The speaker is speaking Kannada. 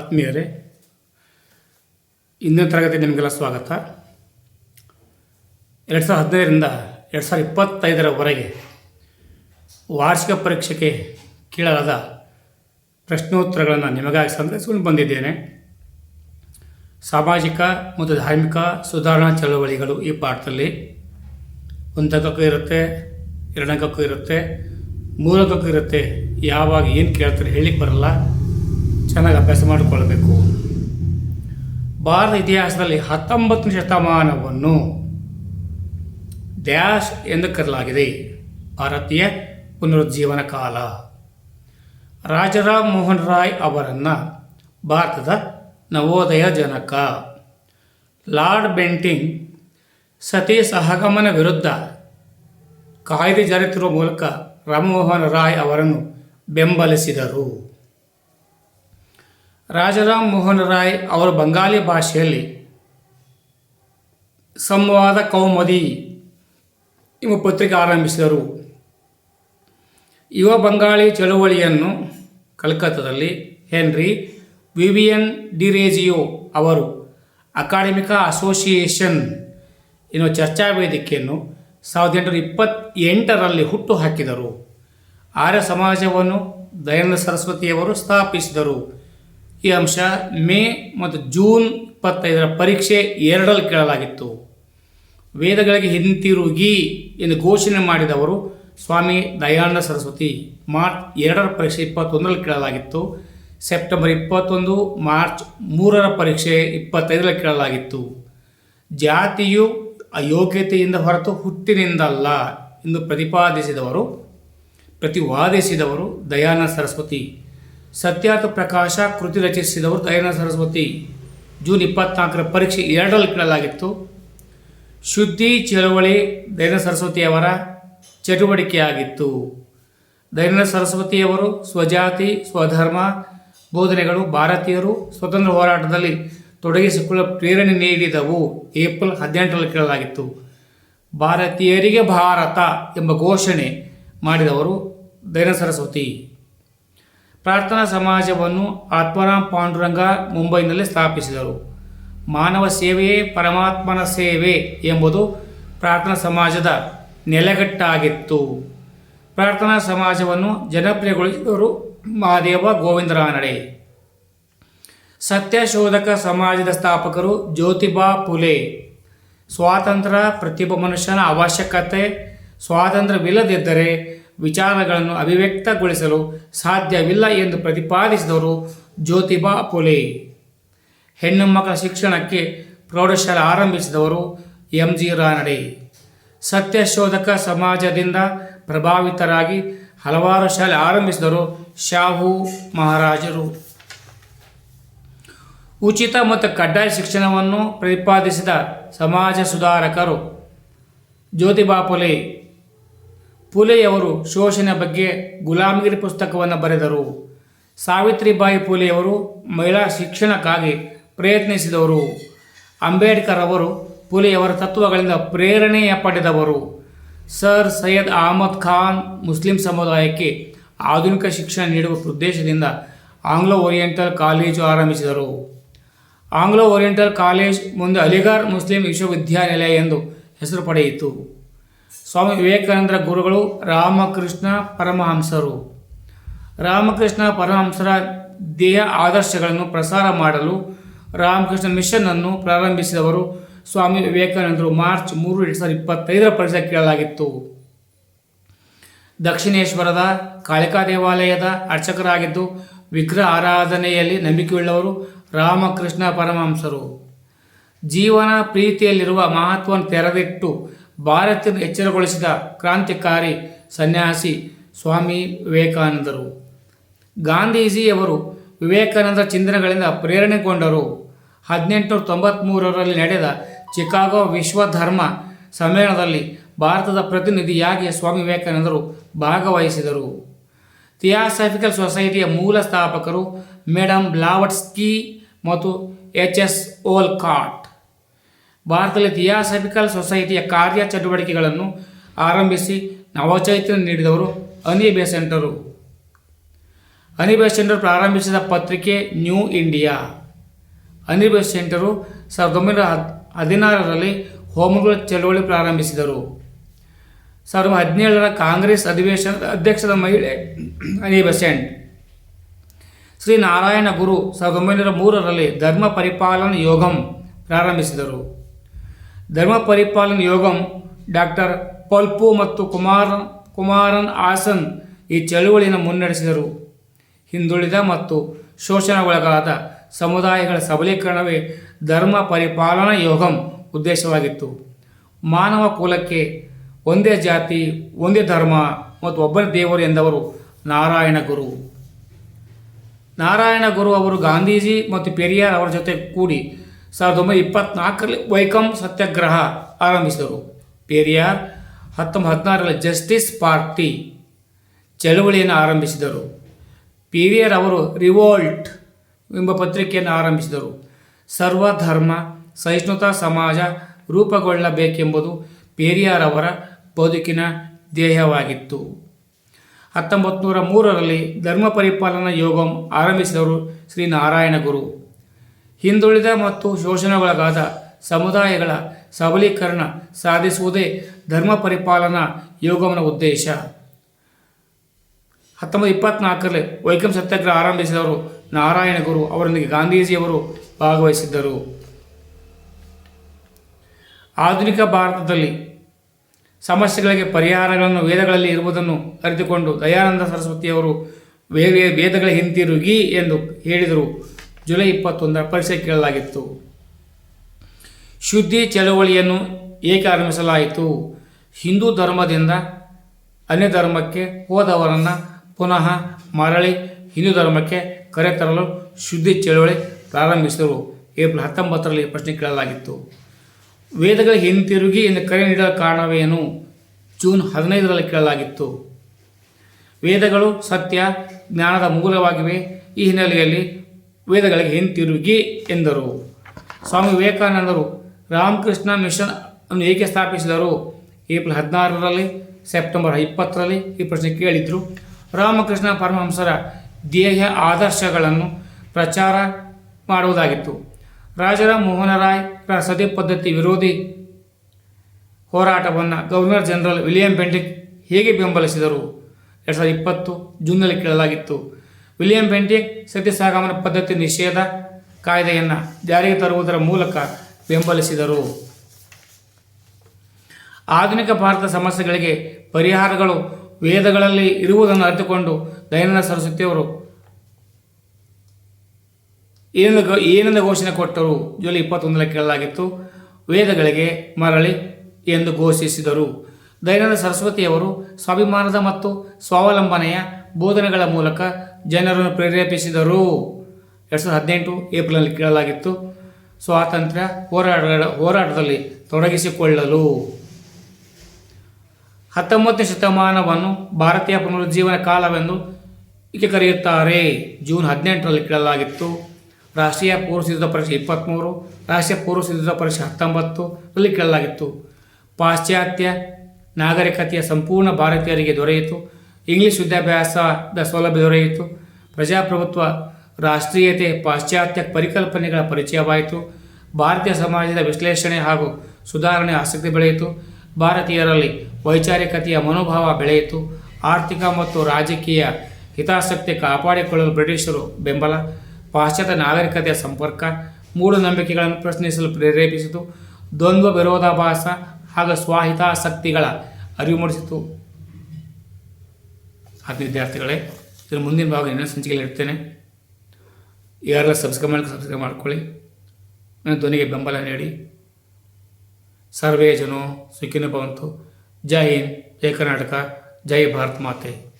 ಆತ್ಮೀಯರೇ, ಇಂದಿನ ತರಗತಿ ನಿಮಗೆಲ್ಲ ಸ್ವಾಗತ. ಎರಡು ಸಾವಿರದ ಹದಿನೈದರಿಂದ ಎರಡು ಸಾವಿರದ ಇಪ್ಪತ್ತೈದರವರೆಗೆ ವಾರ್ಷಿಕ ಪರೀಕ್ಷೆಗೆ ಕೀಳಲಾದ ಪ್ರಶ್ನೋತ್ತರಗಳನ್ನು ನಿಮಗಾಗಿ ಸಂಗ್ರಹಿಸಿಕೊಂಡು ಬಂದಿದ್ದೇನೆ. ಸಾಮಾಜಿಕ ಮತ್ತು ಧಾರ್ಮಿಕ ಸುಧಾರಣಾ ಚಳವಳಿಗಳು ಈ ಪಾಠದಲ್ಲಿ ಒಂದು ಅಂಕಕ್ಕೂ ಇರುತ್ತೆ ಎರಡು ಅಂಕಕ್ಕೂ ಇರುತ್ತೆ ಮೂರು ಅಂಕಕ್ಕೂ ಇರುತ್ತೆ, ಯಾವಾಗ ಏನು ಕೇಳ್ತಾರೆ ಹೇಳಿಕ್ಕೆ ಬರಲ್ಲ. ಚೆನ್ನಾಗಿ ಅಭ್ಯಾಸ ಮಾಡಿಕೊಳ್ಬೇಕು. ಭಾರತ ಇತಿಹಾಸದಲ್ಲಿ ಹತ್ತೊಂಬತ್ತನೇ ಶತಮಾನವನ್ನು ಡ್ಯಾಶ್ ಎಂದು ಕರೆಯಲಾಗಿದೆ. ಭಾರತೀಯ ಪುನರುಜ್ಜೀವನ ಕಾಲ. ರಾಜರಾಮ್ ಮೋಹನ್ ರಾಯ್ ಅವರನ್ನು ಭಾರತದ ನವೋದಯ ಜನಕ. ಲಾರ್ಡ್ ಬೆಂಟಿಂಗ್ ಸತಿ ಸಹಗಮನ ವಿರುದ್ಧ ಕಾಯ್ದೆ ಜಾರಿ ಮೂಲಕ ರಾಮಮೋಹನ್ ರಾಯ್ ಅವರನ್ನು ಬೆಂಬಲಿಸಿದರು. ರಾಜಾರಾಮ್ ಮೋಹನ್ ರಾಯ್ ಅವರು ಬಂಗಾಲಿ ಭಾಷೆಯಲ್ಲಿ ಸಂವಾದ ಕೌಮದಿ ಎಂಬ ಪತ್ರಿಕೆ ಆರಂಭಿಸಿದರು. ಯುವ ಬಂಗಾಳಿ ಚಳುವಳಿಯನ್ನು ಕಲ್ಕತ್ತಾದಲ್ಲಿ ಹೆನ್ರಿ ವಿವಿಯನ್ ಡಿರೇಜಿಯೋ ಅವರು ಅಕಾಡೆಮಿಕ ಅಸೋಸಿಯೇಷನ್ ಎನ್ನುವ ಚರ್ಚಾ ವೇದಿಕೆಯನ್ನು ಸಾವಿರದ ಎಂಟುನೂರ ಇಪ್ಪತ್ತೆಂಟರಲ್ಲಿ ಹುಟ್ಟು ಹಾಕಿದರು. ಆರ್ಯ ಸಮಾಜವನ್ನು ದಯಾನಂದ ಸರಸ್ವತಿಯವರು ಸ್ಥಾಪಿಸಿದರು. ಈ ಅಂಶ ಮೇ ಮತ್ತು ಜೂನ್ ಇಪ್ಪತ್ತೈದರ ಪರೀಕ್ಷೆ ಎರಡರಲ್ಲಿ ಕೇಳಲಾಗಿತ್ತು. ವೇದಗಳಿಗೆ ಹಿಂತಿರುಗಿ ಎಂದು ಘೋಷಣೆ ಮಾಡಿದವರು ಸ್ವಾಮಿ ದಯಾನಂದ ಸರಸ್ವತಿ. ಮಾರ್ಚ್ ಎರಡರ ಪರೀಕ್ಷೆ ಇಪ್ಪತ್ತೊಂದರಲ್ಲಿ ಕೇಳಲಾಗಿತ್ತು. ಸೆಪ್ಟೆಂಬರ್ ಇಪ್ಪತ್ತೊಂದು, ಮಾರ್ಚ್ ಮೂರರ ಪರೀಕ್ಷೆ ಇಪ್ಪತ್ತೈದರಲ್ಲಿ ಕೇಳಲಾಗಿತ್ತು. ಜಾತಿಯು ಅಯೋಗ್ಯತೆಯಿಂದ ಹೊರತು ಹುಟ್ಟಿನಿಂದಲ್ಲ ಎಂದು ಪ್ರತಿಪಾದಿಸಿದವರು, ಪ್ರತಿವಾದಿಸಿದವರು ದಯಾನಂದ ಸರಸ್ವತಿ. ಸತ್ಯಾರ್ಥ ಪ್ರಕಾಶ ಕೃತಿ ರಚಿಸಿದವರು ದಯಾನಂದ ಸರಸ್ವತಿ. ಜೂನ್ ಇಪ್ಪತ್ನಾಲ್ಕರ ಪರೀಕ್ಷೆ ಎರಡರಲ್ಲಿ ಕೇಳಲಾಗಿತ್ತು. ಶುದ್ಧಿ, ಚಳವಳಿ, ದಯಾನಂದ ಸರಸ್ವತಿಯವರ ಚಟುವಟಿಕೆಯಾಗಿತ್ತು. ದಯಾನಂದ ಸರಸ್ವತಿಯವರು ಸ್ವಜಾತಿ, ಸ್ವಧರ್ಮ, ಬೋಧನೆಗಳು ಭಾರತೀಯರು, ಸ್ವತಂತ್ರ ಹೋರಾಟದಲ್ಲಿ ತೊಡಗಿಸಿಕೊಳ್ಳಲು ಪ್ರೇರಣೆ ನೀಡಿದವು. ಏಪ್ರಿಲ್ ಹದಿನೆಂಟರಲ್ಲಿ ಕೇಳಲಾಗಿತ್ತು. ಭಾರತೀಯರಿಗೆ ಭಾರತ ಎಂಬ ಘೋಷಣೆ ಮಾಡಿದವರು ದಯಾನಂದ ಸರಸ್ವತಿ. ಪ್ರಾರ್ಥನಾ ಸಮಾಜವನ್ನು ಆತ್ಮರಾಮ್ ಪಾಂಡುರಂಗ ಮುಂಬೈನಲ್ಲಿ ಸ್ಥಾಪಿಸಿದರು. ಮಾನವ ಸೇವೆಯೇ ಪರಮಾತ್ಮನ ಸೇವೆ ಎಂಬುದು ಪ್ರಾರ್ಥನಾ ಸಮಾಜದ ನೆಲೆಗಟ್ಟಾಗಿತ್ತು. ಪ್ರಾರ್ಥನಾ ಸಮಾಜವನ್ನು ಜನಪ್ರಿಯಗೊಳಿಸಿದವರು ಮಹಾದೇವ ಗೋವಿಂದರಾನಡೆ ಸತ್ಯಶೋಧಕ ಸಮಾಜದ ಸ್ಥಾಪಕರು ಜ್ಯೋತಿಬಾ ಫುಲೆ ಸ್ವಾತಂತ್ರ್ಯ ಪ್ರತಿಯೊಬ್ಬ ಮನುಷ್ಯನ ಅವಶ್ಯಕತೆ, ಸ್ವಾತಂತ್ರ್ಯವಿಲ್ಲದಿದ್ದರೆ ವಿಚಾರಗಳನ್ನು ಅಭಿವ್ಯಕ್ತಗೊಳಿಸಲು ಸಾಧ್ಯವಿಲ್ಲ ಎಂದು ಪ್ರತಿಪಾದಿಸಿದವರು ಜ್ಯೋತಿಬಾ ಫುಲೆ ಹೆಣ್ಣು ಮಕ್ಕಳ ಶಿಕ್ಷಣಕ್ಕೆ ಪ್ರೌಢಶಾಲೆ ಆರಂಭಿಸಿದವರು ಎಂ ಜಿ ರಾನಡೆ. ಸತ್ಯಶೋಧಕ ಸಮಾಜದಿಂದ ಪ್ರಭಾವಿತರಾಗಿ ಹಲವಾರು ಶಾಲೆ ಆರಂಭಿಸಿದರು ಶಾಹು ಮಹಾರಾಜರು. ಉಚಿತ ಮತ್ತು ಕಡ್ಡಾಯ ಶಿಕ್ಷಣವನ್ನು ಪ್ರತಿಪಾದಿಸಿದ ಸಮಾಜ ಸುಧಾರಕರು ಜ್ಯೋತಿಬಾ ಫುಲೆ ಫುಲೆಯವರು ಶೋಷಣೆ ಬಗ್ಗೆ ಗುಲಾಮಗಿರಿ ಪುಸ್ತಕವನ್ನು ಬರೆದರು. ಸಾವಿತ್ರಿಬಾಯಿ ಪುಲೆಯವರು ಮಹಿಳಾ ಶಿಕ್ಷಣಕ್ಕಾಗಿ ಪ್ರಯತ್ನಿಸಿದವರು. ಅಂಬೇಡ್ಕರ್ ಅವರು ಪುಲೆಯವರ ತತ್ವಗಳಿಂದ ಪ್ರೇರಣೆಯ ಪಡೆದವರು. ಸರ್ ಸೈಯದ್ ಅಹಮದ್ ಖಾನ್ ಮುಸ್ಲಿಂ ಸಮುದಾಯಕ್ಕೆ ಆಧುನಿಕ ಶಿಕ್ಷಣ ನೀಡುವ ಉದ್ದೇಶದಿಂದ ಆಂಗ್ಲೋ ಓರಿಯೆಂಟಲ್ ಕಾಲೇಜು ಆರಂಭಿಸಿದರು. ಆಂಗ್ಲೋ ಓರಿಯೆಂಟಲ್ ಕಾಲೇಜ್ ಮುಂದೆ ಅಲಿಘರ್ ಮುಸ್ಲಿಂ ವಿಶ್ವವಿದ್ಯಾನಿಲಯ ಎಂದು ಹೆಸರು ಪಡೆಯಿತು. ಸ್ವಾಮಿ ವಿವೇಕಾನಂದರ ಗುರುಗಳು ರಾಮಕೃಷ್ಣ ಪರಮಹಂಸರು. ರಾಮಕೃಷ್ಣ ಪರಮಹಂಸರ ದೇಹ ಆದರ್ಶಗಳನ್ನು ಪ್ರಸಾರ ಮಾಡಲು ರಾಮಕೃಷ್ಣ ಮಿಷನ್ ಅನ್ನು ಪ್ರಾರಂಭಿಸಿದವರು ಸ್ವಾಮಿ ವಿವೇಕಾನಂದರು. ಮಾರ್ಚ್ ಮೂರು, ಎರಡು ಸಾವಿರದ ಇಪ್ಪತ್ತೈದರ ಪರಿಚಯ ಕೇಳಲಾಗಿತ್ತು. ದಕ್ಷಿಣೇಶ್ವರದ ಕಾಳಿಕಾ ದೇವಾಲಯದ ಅರ್ಚಕರಾಗಿದ್ದು ವಿಗ್ರಹ ಆರಾಧನೆಯಲ್ಲಿ ನಂಬಿಕೆಯುಳ್ಳವರು ರಾಮಕೃಷ್ಣ ಪರಮಹಂಸರು. ಜೀವನ ಪ್ರೀತಿಯಲ್ಲಿರುವ ಮಹತ್ವವನ್ನು ತೆರೆದಿಟ್ಟು ಭಾರತೀಯರನ್ನು ಎಚ್ಚರಗೊಳಿಸಿದ ಕ್ರಾಂತಿಕಾರಿ ಸನ್ಯಾಸಿ ಸ್ವಾಮಿ ವಿವೇಕಾನಂದರು. ಗಾಂಧೀಜಿಯವರು ವಿವೇಕಾನಂದ ಚಿಂತನೆಗಳಿಂದ ಪ್ರೇರಣೆಗೊಂಡರು. ಹದಿನೆಂಟುನೂರ ತೊಂಬತ್ತ್ಮೂರರಲ್ಲಿ ನಡೆದ ಚಿಕಾಗೋ ವಿಶ್ವ ಧರ್ಮ ಸಮ್ಮೇಳನದಲ್ಲಿ ಭಾರತದ ಪ್ರತಿನಿಧಿಯಾಗಿ ಸ್ವಾಮಿ ವಿವೇಕಾನಂದರು ಭಾಗವಹಿಸಿದರು. ಥಿಯಾಸಫಿಕಲ್ ಸೊಸೈಟಿಯ ಮೂಲ ಸ್ಥಾಪಕರು ಮೇಡಮ್ ಬ್ಲಾವಟ್ಸ್ಕಿ ಮತ್ತು ಎಚ್ ಎಸ್ ಓಲ್ಕಾಟ್. ಭಾರತದಲ್ಲಿ ಥಿಯಾಸಫಿಕಲ್ ಸೊಸೈಟಿಯ ಕಾರ್ಯ ಚಟುವಟಿಕೆಗಳನ್ನು ಆರಂಭಿಸಿ ನವಚೈತನ್ಯ ನೀಡಿದವರು ಅನಿ ಬೆಸೆಂಟರು ಅನಿಬೆಸೆಂಟರ್ ಪ್ರಾರಂಭಿಸಿದ ಪತ್ರಿಕೆ ನ್ಯೂ ಇಂಡಿಯಾ. ಅನಿಬೆಸೆಂಟರು ಸಾವಿರದ ಒಂಬೈನೂರ ಹದ್, ಹದಿನಾರರಲ್ಲಿ ಹೋಮಗಳ ಚಳುವಳಿ ಪ್ರಾರಂಭಿಸಿದರು. ಸಾವಿರದ ಹದಿನೇಳರ ಕಾಂಗ್ರೆಸ್ ಅಧಿವೇಶನದ ಅಧ್ಯಕ್ಷದ ಮಹಿಳೆ ಅನಿಬೆಸೆಂಟ್ ಶ್ರೀ ನಾರಾಯಣ ಗುರು ಸಾವಿರದ ಒಂಬೈನೂರ ಮೂರರಲ್ಲಿ ಧರ್ಮ ಪರಿಪಾಲನ ಯೋಗಂ ಪ್ರಾರಂಭಿಸಿದರು. ಧರ್ಮ ಪರಿಪಾಲನ ಯೋಗಂ ಡಾಕ್ಟರ್ ಪಲ್ಪು ಮತ್ತು ಕುಮಾರ್, ಕುಮಾರನ್ ಆಸನ್ ಈ ಚಳುವಳಿಯನ್ನು ಮುನ್ನಡೆಸಿದರು. ಹಿಂದುಳಿದ ಮತ್ತು ಶೋಷಣೆಗೊಳಗಾದ ಸಮುದಾಯಗಳ ಸಬಲೀಕರಣವೇ ಧರ್ಮ ಪರಿಪಾಲನಾ ಯೋಗಂ ಉದ್ದೇಶವಾಗಿತ್ತು. ಮಾನವ ಕುಲಕ್ಕೆ ಒಂದೇ ಜಾತಿ, ಒಂದೇ ಧರ್ಮ ಮತ್ತು ಒಬ್ಬನೇ ದೇವರು ಎಂದವರು ನಾರಾಯಣ ಗುರು. ನಾರಾಯಣ ಗುರು ಅವರು ಗಾಂಧೀಜಿ ಮತ್ತು ಪೆರಿಯಾರ್ ಅವರ ಜೊತೆ ಕೂಡಿ ಸಾವಿರದ ಒಂಬೈನೂರ ಇಪ್ಪತ್ನಾಲ್ಕರಲ್ಲಿ ವೈಕಂ ಸತ್ಯಾಗ್ರಹ ಆರಂಭಿಸಿದರು. ಪೇರಿಯಾರ್ ಹತ್ತೊಂಬತ್ತು ಹದಿನಾರರಲ್ಲಿ ಜಸ್ಟಿಸ್ ಪಾರ್ಟಿ ಚಳುವಳಿಯನ್ನು ಆರಂಭಿಸಿದರು. ಪೆರಿಯಾರ್ ಅವರು ರಿವೋಲ್ಟ್ ಎಂಬ ಪತ್ರಿಕೆಯನ್ನು ಆರಂಭಿಸಿದರು. ಸರ್ವಧರ್ಮ, ಸಹಿಷ್ಣುತಾ ಸಮಾಜ ರೂಪುಗೊಳ್ಳಬೇಕೆಂಬುದು ಪೇರಿಯಾರ್ ಅವರ ಬದುಕಿನ ಧ್ಯೇಯವಾಗಿತ್ತು. ಹತ್ತೊಂಬತ್ತು ನೂರ ಮೂರರಲ್ಲಿ ಧರ್ಮ ಪರಿಪಾಲನಾ ಯೋಗಂ ಆರಂಭಿಸಿದವರು ಶ್ರೀ ನಾರಾಯಣ ಗುರು ಹಿಂದುಳಿದ ಮತ್ತು ಶೋಷಣೆಗೊಳಗಾದ ಸಮುದಾಯಗಳ ಸಬಲೀಕರಣ ಸಾಧಿಸುವುದೇ ಧರ್ಮ ಪರಿಪಾಲನಾ ಯೋಗವನ ಉದ್ದೇಶ. ಹತ್ತೊಂಬತ್ತು ಇಪ್ಪತ್ನಾಲ್ಕರಲ್ಲಿ ವೈಕಂ ಸತ್ಯಾಗ್ರಹ ಆರಂಭಿಸಿದವರು ನಾರಾಯಣ ಗುರು ಅವರೊಂದಿಗೆ ಗಾಂಧೀಜಿಯವರು ಭಾಗವಹಿಸಿದ್ದರು. ಆಧುನಿಕ ಭಾರತದಲ್ಲಿ ಸಮಸ್ಯೆಗಳಿಗೆ ಪರಿಹಾರಗಳನ್ನು ವೇದಗಳಲ್ಲಿ ಇರುವುದನ್ನು ಅರಿತುಕೊಂಡು ದಯಾನಂದ ಸರಸ್ವತಿಯವರು ವೇ ವೇದಗಳ ಹಿಂತಿರುಗಿ ಎಂದು ಹೇಳಿದರು. ಜುಲೈ ಇಪ್ಪತ್ತೊಂದರ ಪರೀಕ್ಷೆ ಕೇಳಲಾಗಿತ್ತು. ಶುದ್ಧಿ ಚಳವಳಿಯನ್ನು ಏಕೆ ಆರಂಭಿಸಲಾಯಿತು ಹಿಂದೂ ಧರ್ಮದಿಂದ ಅನ್ಯ ಧರ್ಮಕ್ಕೆ ಹೋದವರನ್ನು ಪುನಃ ಮರಳಿ ಹಿಂದೂ ಧರ್ಮಕ್ಕೆ ಕರೆತರಲು ಶುದ್ಧಿ ಚಳವಳಿ ಪ್ರಾರಂಭಿಸಿದರು. ಏಪ್ರಿಲ್ ಹತ್ತೊಂಬತ್ತರಲ್ಲಿ ಪ್ರಶ್ನೆ ಕೇಳಲಾಗಿತ್ತು. ವೇದಗಳ ಹಿಂತಿರುಗಿ ಎಂದು ಕರೆ ನೀಡಲು ಕಾರಣವೇನು? ಜೂನ್ ಹದಿನೈದರಲ್ಲಿ ಕೇಳಲಾಗಿತ್ತು. ವೇದಗಳು ಸತ್ಯ, ಜ್ಞಾನದ ಮೂಲವಾಗಿವೆ. ಈ ಹಿನ್ನೆಲೆಯಲ್ಲಿ ವೇದಗಳಿಗೆ ಹಿಂತಿರುಗಿ ಎಂದರು. ಸ್ವಾಮಿ ವಿವೇಕಾನಂದರು ರಾಮಕೃಷ್ಣ ಮಿಷನ್ ಅನ್ನು ಏಕೆ ಸ್ಥಾಪಿಸಿದರು? ಏಪ್ರಿಲ್ ಹದಿನಾರರಲ್ಲಿ, ಸೆಪ್ಟೆಂಬರ್ ಇಪ್ಪತ್ತರಲ್ಲಿ ಈ ಪ್ರಶ್ನೆ ಕೇಳಿದರು. ರಾಮಕೃಷ್ಣ ಪರಮಹಂಸರ ದೇಹ ಆದರ್ಶಗಳನ್ನು ಪ್ರಚಾರ ಮಾಡುವುದಾಗಿತ್ತು. ರಾಜಾರಾಮ್ ಮೋಹನ ರಾಯ್ ಸತಿ ಪದ್ಧತಿ ವಿರೋಧಿ ಹೋರಾಟವನ್ನು ಗವರ್ನರ್ ಜನರಲ್ ವಿಲಿಯಂ ಬೆಂಡಿಕ್ ಹೇಗೆ ಬೆಂಬಲಿಸಿದರು? ಎರಡು ಸಾವಿರದ ಇಪ್ಪತ್ತು ಜೂನ್ನಲ್ಲಿ ಕೇಳಲಾಗಿತ್ತು. ವಿಲಿಯಂ ಬೆಂಟಿಕ್ ಸತ್ಯ ಸಾಗಮನ ಪದ್ಧತಿ ನಿಷೇಧ ಕಾಯ್ದೆಯನ್ನು ಜಾರಿಗೆ ತರುವುದರ ಮೂಲಕ ಬೆಂಬಲಿಸಿದರು. ಆಧುನಿಕ ಭಾರತ ಸಮಸ್ಯೆಗಳಿಗೆ ಪರಿಹಾರಗಳು ವೇದಗಳಲ್ಲಿ ಇರುವುದನ್ನು ಅರಿತುಕೊಂಡು ದಯಾನಂದ ಸರಸ್ವತಿಯವರು ಏನೆಂದು ಏನೆಂದು ಘೋಷಣೆ ಕೊಟ್ಟರು? ಜುಲೈ ಇಪ್ಪತ್ತೊಂದರಲ್ಲಿ ಕೇಳಲಾಗಿತ್ತು. ವೇದಗಳಿಗೆ ಮರಳಿ ಎಂದು ಘೋಷಿಸಿದರು. ದಯಾನಂದ ಸರಸ್ವತಿಯವರು ಸ್ವಾಭಿಮಾನದ ಮತ್ತು ಸ್ವಾವಲಂಬನೆಯ ಬೋಧನೆಗಳ ಮೂಲಕ ಜನರನ್ನು ಪ್ರೇರೇಪಿಸಿದರು. ಎರಡು ಸಾವಿರದ ಹದಿನೆಂಟು ಏಪ್ರಿಲ್ನಲ್ಲಿ ಕೇಳಲಾಗಿತ್ತು. ಸ್ವಾತಂತ್ರ್ಯ ಹೋರಾಟ ಹೋರಾಟದಲ್ಲಿ ತೊಡಗಿಸಿಕೊಳ್ಳಲು. ಹತ್ತೊಂಬತ್ತನೇ ಶತಮಾನವನ್ನು ಭಾರತೀಯ ಪುನರುಜ್ಜೀವನ ಕಾಲವೆಂದು ಏಕೆ ಕರೆಯುತ್ತಾರೆ. ಜೂನ್ ಹದಿನೆಂಟರಲ್ಲಿ ಕೇಳಲಾಗಿತ್ತು. ರಾಷ್ಟ್ರೀಯ ಪೂರ್ವ ಸಿದ್ಧತಾ ಪರೀಕ್ಷೆ ಇಪ್ಪತ್ತ್ಮೂರು ರಾಷ್ಟ್ರೀಯ ಪೂರ್ವ ಸಿದ್ಧತಾ ಪರೀಕ್ಷೆ ಹತ್ತೊಂಬತ್ತರಲ್ಲಿ ಕೇಳಲಾಗಿತ್ತು. ಪಾಶ್ಚಾತ್ಯ ನಾಗರಿಕತೆಯ ಸಂಪೂರ್ಣ ಭಾರತೀಯರಿಗೆ ದೊರೆಯಿತು. ಇಂಗ್ಲಿಷ್ ವಿದ್ಯಾಭ್ಯಾಸದ ಸೌಲಭ್ಯ ದೊರೆಯಿತು. ಪ್ರಜಾಪ್ರಭುತ್ವ, ರಾಷ್ಟ್ರೀಯತೆ, ಪಾಶ್ಚಾತ್ಯ ಪರಿಕಲ್ಪನೆಗಳ ಪರಿಚಯವಾಯಿತು. ಭಾರತೀಯ ಸಮಾಜದ ವಿಶ್ಲೇಷಣೆ ಹಾಗೂ ಸುಧಾರಣೆ ಆಸಕ್ತಿ ಬೆಳೆಯಿತು. ಭಾರತೀಯರಲ್ಲಿ ವೈಚಾರಿಕತೆಯ ಮನೋಭಾವ ಬೆಳೆಯಿತು. ಆರ್ಥಿಕ ಮತ್ತು ರಾಜಕೀಯ ಹಿತಾಸಕ್ತಿ ಕಾಪಾಡಿಕೊಳ್ಳಲು ಬ್ರಿಟಿಷರು ಬೆಂಬಲ, ಪಾಶ್ಚಾತ್ಯ ನಾಗರಿಕತೆಯ ಸಂಪರ್ಕ ಮೂಢನಂಬಿಕೆಗಳನ್ನು ಪ್ರಶ್ನಿಸಲು ಪ್ರೇರೇಪಿಸಿತು. ದ್ವಂದ್ವ, ವಿರೋಧಾಭಾಸ ಹಾಗೂ ಸ್ವಹಿತಾಸಕ್ತಿಗಳ ಅರಿವು ಮೂಡಿಸಿತು. ಆತ್ಮೀಯ ವಿದ್ಯಾರ್ಥಿಗಳೇ, ಇದರ ಮುಂದಿನ ಭಾಗ ಇನ್ನೊಂದು ಸಂಚಿಕೆಯಲ್ಲಿ ಇರ್ತೇನೆ ಯಾರೆಲ್ಲ ಸಬ್ಸ್ಕ್ರೈಬ್ ಮಾಡಿ ಸಬ್ಸ್ಕ್ರೈಬ್ ಮಾಡ್ಕೊಳ್ಳಿ. ನನ್ನ ಧ್ವನಿಗೆ ಬೆಂಬಲ ನೀಡಿ. ಸರ್ವೇ ಜನೋ, ಸುಖಿನ ಭವಂತು. ಜೈ ಹಿಂದ್, ಜೈ ಕರ್ನಾಟಕ, ಜೈ ಭಾರತ್ ಮಾತೆ.